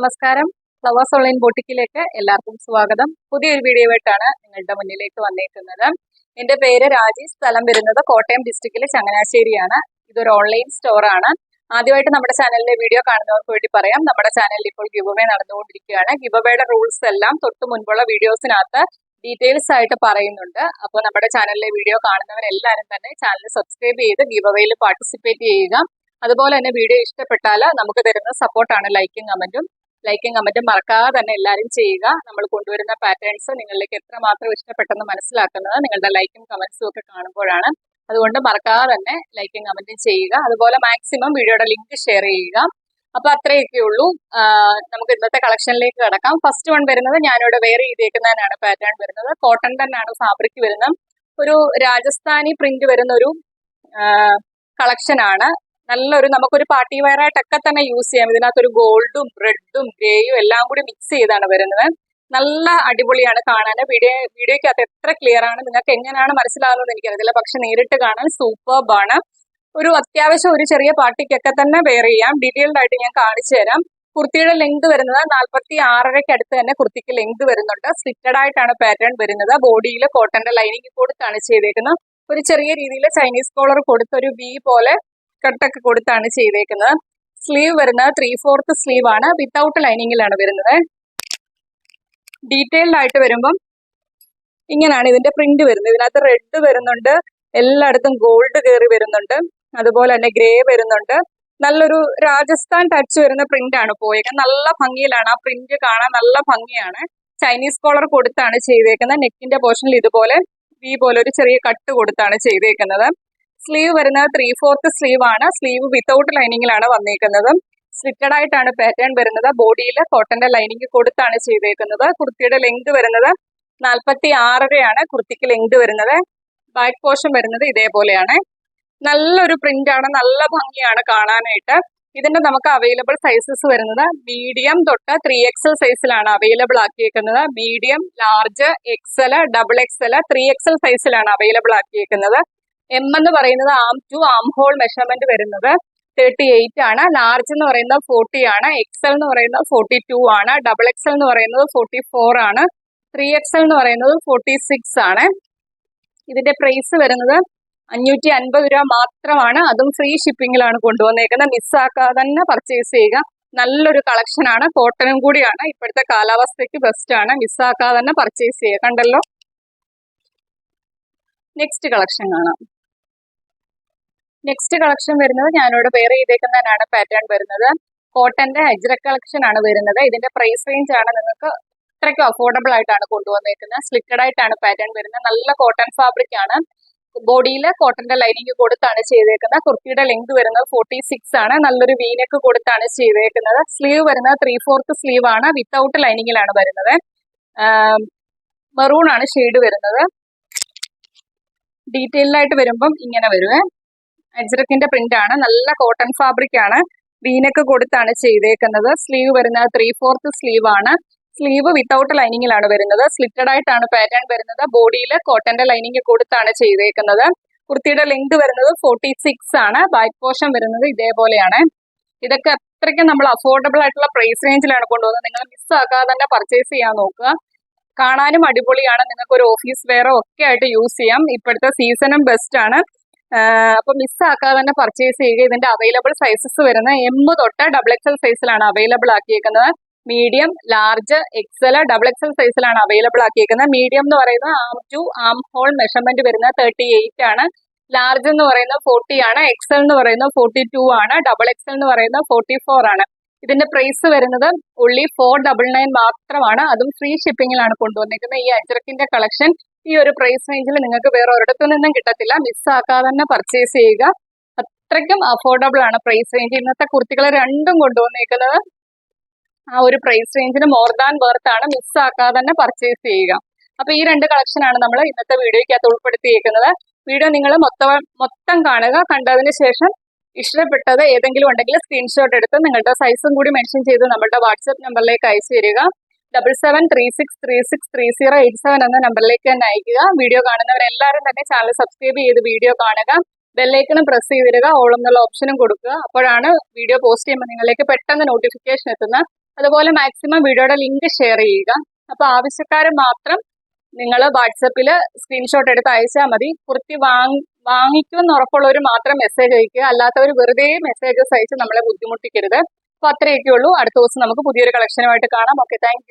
നമസ്കാരം. Flowers online ബോട്ടിക്കിലേക്ക് എല്ലാവർക്കും സ്വാഗതം. പുതിയൊരു വീഡിയോ ആയിട്ടാണ് നിങ്ങളുടെ മുന്നിലേക്ക് വന്നേക്കുന്നത്. എന്റെ പേര് രാജി സ്ഥലം വരുന്നത് കോട്ടയം ഡിസ്ട്രിക്റ്റിലെ ചങ്ങനാശ്ശേരിയാണ്. ഇതൊരു ഓൺലൈൻ സ്റ്റോറാണ്. ആദ്യമായിട്ട് നമ്മുടെ ചാനലിലെ വീഡിയോ കാണുന്നവർക്ക് വേണ്ടി പറയാം. നമ്മുടെ ചാനലിൽ ഇപ്പോൾ ഗിവവേ നടന്നുകൊണ്ടിരിക്കുകയാണ്. ഗിവവേയുടെ റൂൾസ് എല്ലാം തൊട്ട് മുൻപുള്ള വീഡിയോസിനകത്ത് ഡീറ്റെയിൽസ് ആയിട്ട് പറയുന്നുണ്ട്. അപ്പോൾ നമ്മുടെ ചാനലിലെ വീഡിയോ കാണുന്നവരെല്ലാവരും തന്നെ ചാനൽ സബ്സ്ക്രൈബ് ചെയ്ത് ഗിവവേയിൽ പാർട്ടിസിപ്പേറ്റ് ചെയ്യുക. അതുപോലെ തന്നെ വീഡിയോ ഇഷ്ടപ്പെട്ടാൽ നമുക്ക് തരുന്ന സപ്പോർട്ടാണ് ലൈക്കും കമന്റും ലൈക്കും കമന്റും മറക്കാതെ തന്നെ എല്ലാവരും ചെയ്യുക. നമ്മൾ കൊണ്ടുവരുന്ന പാറ്റേൺസ് നിങ്ങളിലേക്ക് എത്രമാത്രം ഇഷ്ടപ്പെട്ടെന്ന് മനസ്സിലാക്കുന്നത് നിങ്ങളുടെ ലൈക്കും കമന്റ്സും ഒക്കെ കാണുമ്പോഴാണ്. അതുകൊണ്ട് മറക്കാതെ തന്നെ ലൈക്കും കമന്റും ചെയ്യുക. അതുപോലെ മാക്സിമം വീഡിയോയുടെ ലിങ്ക് ഷെയർ ചെയ്യുക. അപ്പൊ അത്രയൊക്കെ ഉള്ളൂ. നമുക്ക് ഇന്നത്തെ കളക്ഷനിലേക്ക് കിടക്കാം. ഫസ്റ്റ് വൺ വരുന്നത് ഞാനിവിടെ വേറെ ചെയ്തേക്കുന്നതിനാണ് പാറ്റേൺ വരുന്നത്. കോട്ടൺ തന്നെയാണ് ഫാബ്രിക് വരുന്നത്. ഒരു രാജസ്ഥാനി പ്രിന്റ് വരുന്ന ഒരു കളക്ഷൻ ആണ്. നല്ലൊരു നമുക്കൊരു പാർട്ടി വെയർ ആയിട്ടൊക്കെ തന്നെ യൂസ് ചെയ്യാം. ഇതിനകത്ത് ഒരു ഗോൾഡും റെഡും ഗ്രേയും എല്ലാം കൂടി മിക്സ് ചെയ്താണ് വരുന്നത്. നല്ല അടിപൊളിയാണ് കാണാൻ. വീഡിയോ വീഡിയോയ്ക്കകത്ത് എത്ര ക്ലിയർ ആണ് നിങ്ങൾക്ക് എങ്ങനെയാണ് മനസ്സിലാകുന്നത് എനിക്കറിയില്ല പക്ഷെ നേരിട്ട് കാണാൻ സൂപ്പർബാണ് ഒരു അത്യാവശ്യം ഒരു ചെറിയ പാർട്ടിക്കൊക്കെ തന്നെ വെയർ ചെയ്യാം. ഡീറ്റെയിൽഡ് ആയിട്ട് ഞാൻ കാണിച്ചു തരാം. കുർത്തിയുടെ ലെങ്ത് വരുന്നത് നാൽപ്പത്തി ആറരയ്ക്ക് അടുത്ത് തന്നെ കുർത്തിക്ക് ലെങ്ത് വരുന്നുണ്ട്. സ്ലിറ്റഡ് ആയിട്ടാണ് പാറ്റേൺ വരുന്നത്. ബോഡിയിൽ കോട്ടന്റെ ലൈനിങ് കൊടുത്താണ് ചെയ്തേക്കുന്നത് ഒരു ചെറിയ രീതിയിൽ ചൈനീസ് കോളർ കൊടുത്ത ഒരു ബി പോലെ കട്ടൊക്കെ കൊടുത്താണ് ചെയ്തേക്കുന്നത്. സ്ലീവ് വരുന്ന ത്രീ ഫോർത്ത് സ്ലീവ് ആണ് വിത്തൗട്ട് ലൈനിങ്ങിലാണ് വരുന്നത്. ഡീറ്റെയിൽഡ് ആയിട്ട് വരുമ്പം ഇങ്ങനെയാണ് ഇതിന്റെ പ്രിന്റ് വരുന്നത്. ഇതിനകത്ത് റെഡ് വരുന്നുണ്ട്. എല്ലായിടത്തും ഗോൾഡ് കയറി വരുന്നുണ്ട്. അതുപോലെ തന്നെ ഗ്രേ വരുന്നുണ്ട്. നല്ലൊരു രാജസ്ഥാൻ ടച്ച് വരുന്ന പ്രിന്റ് ആണ് പോയേക്കുന്നത്. നല്ല ഭംഗിയിലാണ്. ആ പ്രിന്റ് കാണാൻ നല്ല ഭംഗിയാണ്. ചൈനീസ് കോളർ കൊടുത്താണ് ചെയ്തേക്കുന്നത്. നെക്കിന്റെ പോർഷനിൽ ഇതുപോലെ വി പോലെ ഒരു ചെറിയ കട്ട് കൊടുത്താണ് ചെയ്തേക്കുന്നത്. സ്ലീവ് വരുന്നത് ത്രീ ഫോർത്ത് സ്ലീവ് ആണ് സ്ലീവ് വിത്തൗട്ട് ലൈനിങ്ങിലാണ് വന്നേക്കുന്നത്. സ്ലിറ്റഡ് ആയിട്ടാണ് പാറ്റേൺ വരുന്നത്. ബോഡിയിൽ കോട്ടന്റെ ലൈനിങ് കൊടുത്താണ് ചെയ്തേക്കുന്നത്. കുർത്തിയുടെ ലെങ്ത് വരുന്നത് നാൽപ്പത്തി ആറരയാണ് കുർത്തിക്ക് ലെങ്ത് വരുന്നത്. ബാക്ക് പോർഷൻ വരുന്നത് ഇതേപോലെയാണ്. നല്ലൊരു പ്രിന്റ് ആണ്. നല്ല ഭംഗിയാണ് കാണാനായിട്ട്. ഇതിന്റെ നമുക്ക് അവൈലബിൾ സൈസസ് വരുന്നത് മീഡിയം തൊട്ട് ത്രീ എക്സൽ സൈസിലാണ് available ആക്കിയേക്കുന്നത്. Medium large XL double XL three XL സൈസിലാണ് അവൈലബിൾ ആക്കിയേക്കുന്നത്. എം എന്ന് പറയുന്നത് arm to armhole measurement വരുന്നത് തേർട്ടി എയ്റ്റ് ആണ്. ലാർജ് എന്ന് പറയുന്നത് ഫോർട്ടി ആണ്. എക്സൽ എന്ന് പറയുന്നത് ഫോർട്ടി ടു ആണ് ഡബിൾ എക്സൽ എന്ന് പറയുന്നത് ഫോർട്ടി ഫോർ ആണ് ത്രീ എക്സൽ എന്ന് പറയുന്നത് ഫോർട്ടി സിക്സ് ആണ്. ഇതിന്റെ പ്രൈസ് വരുന്നത് അഞ്ഞൂറ്റി അൻപത് രൂപ മാത്രമാണ്. അതും ഫ്രീ ഷിപ്പിംഗിലാണ് കൊണ്ടുവന്നേക്കുന്നത്. മിസ്സാക്കാതെ തന്നെ പർച്ചേസ് ചെയ്യുക. നല്ലൊരു കളക്ഷൻ ആണ്. കോട്ടനും കൂടിയാണ്. ഇപ്പോഴത്തെ കാലാവസ്ഥയ്ക്ക് ബെസ്റ്റ് ആണ്. മിസ്സാക്കാതെ തന്നെ പർച്ചേസ് ചെയ്യുക. കണ്ടല്ലോ? നെക്സ്റ്റ് കളക്ഷൻ കാണാം. നെക്സ്റ്റ് കളക്ഷൻ വരുന്നത് ഞാനിവിടെ വേറെ ചെയ്തേക്കുന്നതിനാണ് പാറ്റേൺ വരുന്നത്. കോട്ടന്റെ അജ്ര കളക്ഷൻ ആണ് വരുന്നത്. ഇതിന്റെ പ്രൈസ് റേഞ്ച് ആണ് നിങ്ങൾക്ക് അത്രയ്ക്ക് അഫോർഡബിൾ ആയിട്ടാണ് കൊണ്ടുവന്നേക്കുന്നത്. സ്ലിറ്റഡ് ആയിട്ടാണ് പാറ്റേൺ വരുന്നത്. നല്ല കോട്ടൺ ഫാബ്രിക് ആണ്. ബോഡിയിൽ കോട്ടന്റെ ലൈനിങ് കൊടുത്താണ് ചെയ്തേക്കുന്നത്. കുർത്തിയുടെ ലെങ്ത് വരുന്നത് ഫോർട്ടി സിക്സ് ആണ്. നല്ലൊരു വീനക്ക് കൊടുത്താണ് ചെയ്തേക്കുന്നത്. സ്ലീവ് വരുന്നത് ത്രീ ഫോർത്ത് സ്ലീവ് ആണ് വിത്തൗട്ട് ലൈനിങ്ങിലാണ് വരുന്നത്. മെറൂൺ ആണ് ഷെയ്ഡ് വരുന്നത്. ഡീറ്റെയിൽഡായിട്ട് വരുമ്പം ഇങ്ങനെ വരുവേ അജ്രക്കിന്റെ പ്രിന്റ് ആണ്. നല്ല കോട്ടൺ ഫാബ്രിക് ആണ്. വീനൊക്കെ കൊടുത്താണ് ചെയ്തേക്കുന്നത്. സ്ലീവ് വരുന്നത് ത്രീ ഫോർത്ത് സ്ലീവ് ആണ്. സ്ലീവ് വിത്തൗട്ട് ലൈനിങ്ങിലാണ് വരുന്നത്. സ്ലിറ്റഡ് ആയിട്ടാണ് പാറ്റേൺ വരുന്നത്. ബോഡിയിൽ കോട്ടന്റെ ലൈനിങ് കൊടുത്താണ് ചെയ്തേക്കുന്നത്. കുർത്തിയുടെ ലെങ്ത് വരുന്നത് ഫോർട്ടി സിക്സ് ആണ്. ബാക്ക് പോർഷൻ വരുന്നത് ഇതേപോലെയാണ്. ഇതൊക്കെ അത്രയ്ക്കും നമ്മൾ അഫോർഡബിൾ ആയിട്ടുള്ള പ്രൈസ് റേഞ്ചിലാണ് കൊണ്ടുവന്നത് നിങ്ങൾ മിസ്സാക്കാതെ തന്നെ പർച്ചേസ് ചെയ്യാൻ നോക്കുക. കാണാനും അടിപൊളിയാണ്. നിങ്ങൾക്ക് ഒരു ഓഫീസ് വെയറോ ഒക്കെ ആയിട്ട് യൂസ് ചെയ്യാം. ഇപ്പോഴത്തെ സീസണും ബെസ്റ്റ് ആണ്. അപ്പൊ മിസ്സാക്കാതെ തന്നെ പർച്ചേസ് ചെയ്യുക. ഇതിന്റെ അവൈലബിൾ സൈസസ് വരുന്നത് എം തൊട്ട് ഡബിൾ എക്സൽ സൈസിലാണ് available ആക്കിയേക്കുന്നത്. Medium large XL double XL സൈസിലാണ് അവൈലബിൾ ആക്കിയേക്കുന്നത്. മീഡിയം എന്ന് പറയുന്നത് arm to armhole measurement വരുന്നത് തേർട്ടി എയ്റ്റ് ആണ്. ലാർജ് എന്ന് പറയുന്നത് ഫോർട്ടി ആണ്. എക്സൽ എന്ന് പറയുന്നത് ഫോർട്ടി ടു ആണ് ഡബിൾ എക്സൽ എന്ന് പറയുന്നത് ഫോർട്ടി ഫോർ ആണ്. ഇതിന്റെ പ്രൈസ് വരുന്നത് ഉള്ളി ഫോർ ഡബിൾ നയൻ മാത്രമാണ്. അതും ഫ്രീ ഷിപ്പിംഗിലാണ് കൊണ്ടുവന്നിരിക്കുന്നത് ഈ അജ്രക്കിന്റെ കളക്ഷൻ ഈ ഒരു പ്രൈസ് റേഞ്ചിൽ നിങ്ങൾക്ക് വേറെ ഒരിടത്തു നിന്നും കിട്ടത്തില്ല. മിസ്സാക്കാതെ തന്നെ പർച്ചേസ് ചെയ്യുക. അത്രയ്ക്കും അഫോർഡബിൾ ആണ് പ്രൈസ് റേഞ്ച് ഇന്നത്തെ കുർത്തികൾ രണ്ടും കൊണ്ടുവന്നേക്കുന്നത് ആ ഒരു പ്രൈസ് റേഞ്ചിന് മോർ ദാൻ വെർത്ത് ആണ്. മിസ്സാക്കാതെ തന്നെ പർച്ചേസ് ചെയ്യുക. അപ്പൊ ഈ രണ്ട് കളക്ഷൻ ആണ് നമ്മൾ ഇന്നത്തെ വീഡിയോയ്ക്കകത്ത് ഉൾപ്പെടുത്തിയിരിക്കുന്നത് വീഡിയോ നിങ്ങൾ മൊത്തം മൊത്തം കാണുക. കണ്ടതിന് ശേഷം ഇഷ്ടപ്പെട്ടത് ഏതെങ്കിലും ഉണ്ടെങ്കിൽ സ്ക്രീൻഷോട്ട് എടുത്ത് നിങ്ങളുടെ സൈസും കൂടി മെൻഷൻ ചെയ്ത് നമ്മുടെ വാട്സപ്പ് നമ്പറിലേക്ക് അയച്ചു തരിക. Double seven three six three six three zero eight seven എന്ന നമ്പറിലേക്ക് തന്നെ അയക്കുക വീഡിയോ കാണുന്നവരെല്ലാവരും തന്നെ ചാനൽ സബ്സ്ക്രൈബ് ചെയ്ത് വീഡിയോ കാണുക. ബെല്ലൈക്കണും പ്രസ് ചെയ്തിടുക. ഓൾ എന്നുള്ള ഓപ്ഷനും കൊടുക്കുക. അപ്പോഴാണ് വീഡിയോ പോസ്റ്റ് ചെയ്യുമ്പോൾ നിങ്ങളിലേക്ക് പെട്ടെന്ന് നോട്ടിഫിക്കേഷൻ എത്തുന്നത് അതുപോലെ മാക്സിമം വീഡിയോയുടെ ലിങ്ക് ഷെയർ ചെയ്യുക. അപ്പോൾ ആവശ്യക്കാർ മാത്രം നിങ്ങൾ വാട്സപ്പിൽ സ്ക്രീൻഷോട്ട് എടുത്ത് അയച്ചാൽ മതി. കുർത്തി വാങ്ങി വാങ്ങിക്കുമെന്ന് ഉറപ്പുള്ളവർ മാത്രം മെസ്സേജ് അയക്കുക അല്ലാത്തവർ വെറുതെ മെസ്സേജസ് അയച്ച് നമ്മളെ ബുദ്ധിമുട്ടിക്കരുത്. അപ്പൊ അത്രയൊക്കെ ഉള്ളൂ അടുത്ത ദിവസം നമുക്ക് പുതിയൊരു കളക്ഷനുമായിട്ട് കാണാം. Okay thank